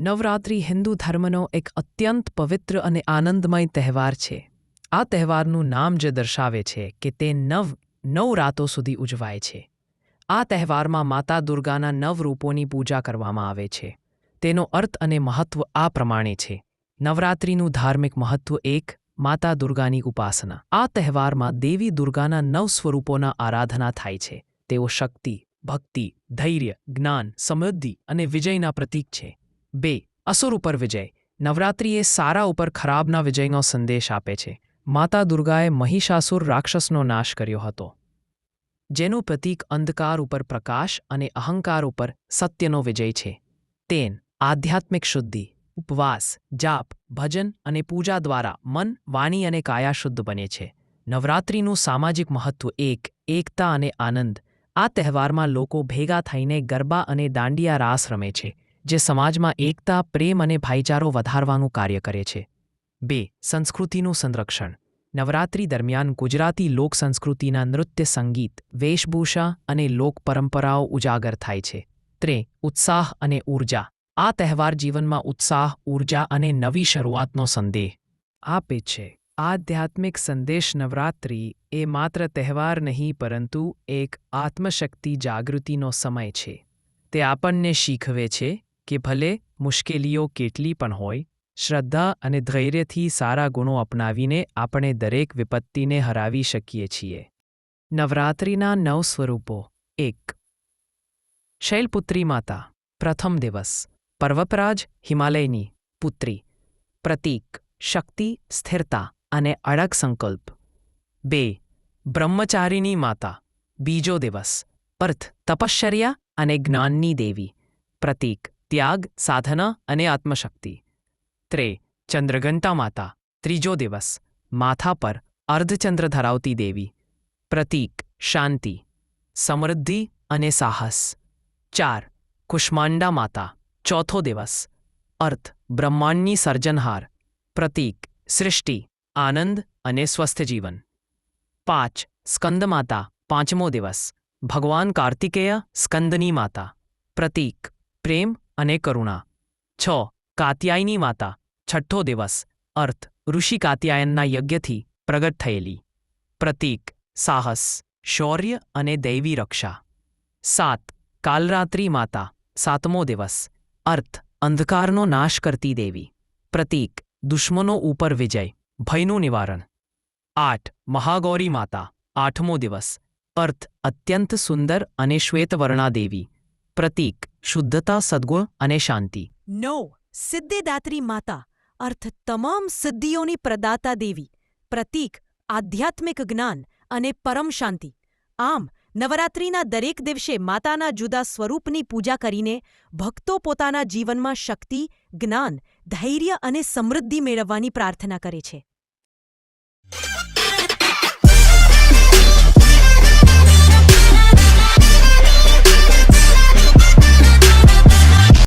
નવરાત્રિ હિન્દુ ધર્મનો એક અત્યંત પવિત્ર અને આનંદમય તહેવાર છે. આ તહેવારનું નામ જે દર્શાવે છે કે તે નવ નવ રાતો સુધી ઉજવાય છે. આ તહેવારમાં માતા દુર્ગાના નવ રૂપોની પૂજા કરવામાં આવે છે. તેનો અર્થ અને મહત્વ આ પ્રમાણે છે. નવરાત્રિનું ધાર્મિક મહત્વ એક, માતા દુર્ગાની ઉપાસના. આ તહેવારમાં દેવી દુર્ગાના નવ સ્વરૂપોના આરાધના થાય છે. તેઓ શક્તિ, ભક્તિ, ધૈર્ય, જ્ઞાન, સમૃદ્ધિ અને વિજયના પ્રતીક છે. બે, અસુર ઉપર વિજય. નવરાત્રિ એ સારા ઉપર ખરાબના વિજયનો સંદેશ આપે છે. માતા દુર્ગાએ મહિષાસુર રાક્ષસનો નાશ કર્યો હતો. જેનું પ્રતીક અંધકાર ઉપર પ્રકાશ અને અહંકાર ઉપર સત્યનો વિજય છે. તેન, આધ્યાત્મિક શુદ્ધિ, ઉપવાસ, જાપ, ભજન અને પૂજા દ્વારા મન, વાણી અને કાયા શુદ્ધ બને છે. નવરાત્રિનું સામાજિક મહત્વ એક, એકતા અને આનંદ. આ તહેવારમાં લોકો ભેગા થઈને ગરબા અને દાંડિયા રાસ રમે છે. જે સમાજમાં એકતા, પ્રેમ અને ભાઈચારો વધારવાનું કાર્ય કરે છે. બે, સંસ્કૃતિનું સંરક્ષણ. નવરાત્રી દરમિયાન ગુજરાતી લોક સંસ્કૃતિના નૃત્ય, સંગીત, વેશભૂષા અને લોક પરંપરાઓ ઉજાગર થાય છે. ત્રે, ઉત્સાહ અને ઊર્જા આ તહેવાર જીવનમાં ઉત્સાહ ઊર્જા અને નવી શરૂઆતનો સંદેહ. આપે છે આધ્યાત્મિક સંદેશ નવરાત્રિ એ માત્ર તહેવાર નહીં, પરંતુ એક આત્મશક્તિ જાગૃતિનો સમય છે. તે આપણને શીખવે છે કે ભલે મુશ્કેલીઓ કેટલી પણ હોય, શ્રદ્ધા અને ધૈર્યથી સારા ગુણો અપનાવીને આપણે દરેક વિપત્તિને હરાવી શકીએ છીએ. નવરાત્રિના નવ સ્વરૂપો. એક. શૈલપુત્રી માતા, પ્રથમ દિવસ. પર્વપરાજ હિમાલયની પુત્રી. પ્રતીક, શક્તિ, સ્થિરતા અને અડગ સંકલ્પ. બે. બ્રહ્મચારીની માતા. બીજો દિવસ. અર્થ તપશ્ચર્યા અને જ્ઞાનની દેવી. પ્રતીક ત્યાગ સાધના અને આત્મશક્તિ ત્રે ચંદ્રઘંટા માતા ત્રીજો દિવસ માથા પર અર્ધચંદ્ર ધરાવતી દેવી પ્રતીક શાંતિ સમૃદ્ધિ અને સાહસ ચાર કુષ્માંડા માતા ચોથો દિવસ અર્થ બ્રહ્માંડની સર્જનહાર પ્રતીક સૃષ્ટિ આનંદ અને સ્વસ્થ જીવન પાંચ સ્કંદ માતા પાંચમો દિવસ ભગવાન કાર્તિકેય સ્કંદની માતા પ્રતીક પ્રેમ અને કરુણા. છ. કાત્યાયની માતા. છઠ્ઠો દિવસ. અર્થ. ઋષિ કાત્યાયનના યજ્ઞથી પ્રગટ થયેલી. પ્રતીક. સાહસ. શૌર્ય અને દૈવી રક્ષા. સાત. કાલરાત્રિ માતા. સાતમો દિવસ. અર્થ. અંધકારનો નાશ કરતી દેવી. પ્રતીક. દુશ્મનો ઉપર વિજય. ભયનું નિવારણ. આઠ. મહાગૌરી માતા. આઠમો દિવસ. અર્થ. અત્યંત સુંદર અને શ્વેતવર્ણા દેવી પ્રતીક. શુદ્ધતા સદ્ગુણ અને શાંતિ નો સિદ્ધિદાત્રી માતા અર્થ તમામ સિદ્ધિઓની પ્રદાતા દેવી પ્રતીક આધ્યાત્મિક જ્ઞાન અને પરમ શાંતિ આમ નવરાત્રિના દરેક દિવસે માતાના જુદા સ્વરૂપની પૂજા કરીને ભક્તો પોતાના જીવનમાં શક્તિ જ્ઞાન ધૈર્ય અને સમૃદ્ધિ મેળવવાની પ્રાર્થના કરે છે